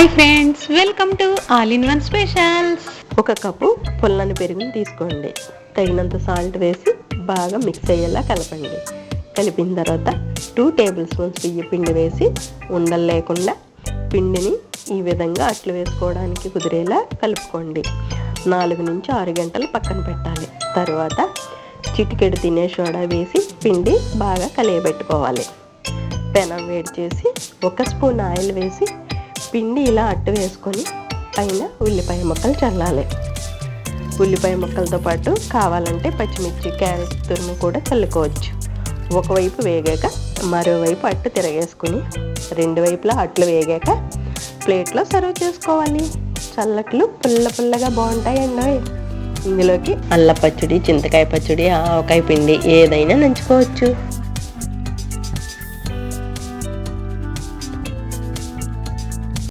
Hi friends welcome to all in one specials. ఒక cup పుల్లని పెరుగుని తీసుకోండి. తగినంత సాల్ట్ వేసి బాగా మిక్స్ అయ్యేలా కలపండి. కలిపిన తర్వాత టూ టేబుల్ స్పూన్స్ బియ్య పిండి వేసి ఉండలు లేకుండా పిండిని ఈ విధంగా అట్లు వేసుకోవడానికి కుదిరేలా కలుపుకోండి. నాలుగు నుంచి ఆరు గంటలు పక్కన పెట్టాలి. తర్వాత చిటికెడు తినే సోడా వేసి పిండి బాగా కలియబెట్టుకోవాలి. పెనం వేడి చేసి ఒక స్పూన్ ఆయిల్ వేసి పిండి ఇలా అట్టు వేసుకొని పైన ఉల్లిపాయ ముక్కలు చల్లాలి. ఉల్లిపాయ ముక్కలతో పాటు కావాలంటే పచ్చిమిర్చి క్యారెట్ తురుము కూడా చల్లుకోవచ్చు. ఒకవైపు వేగాక మరోవైపు అట్టు తిరగేసుకుని రెండు వైపులా అట్లు వేగాక ప్లేట్లో సర్వ్ చేసుకోవాలి. చల్లట్లు పుల్ల పుల్లగా బాగుంటాయండి ఇందులోకి అల్ల పచ్చడి చింతకాయ పచ్చడి ఆవకాయ పిండి ఏదైనా నంచుకోవచ్చు.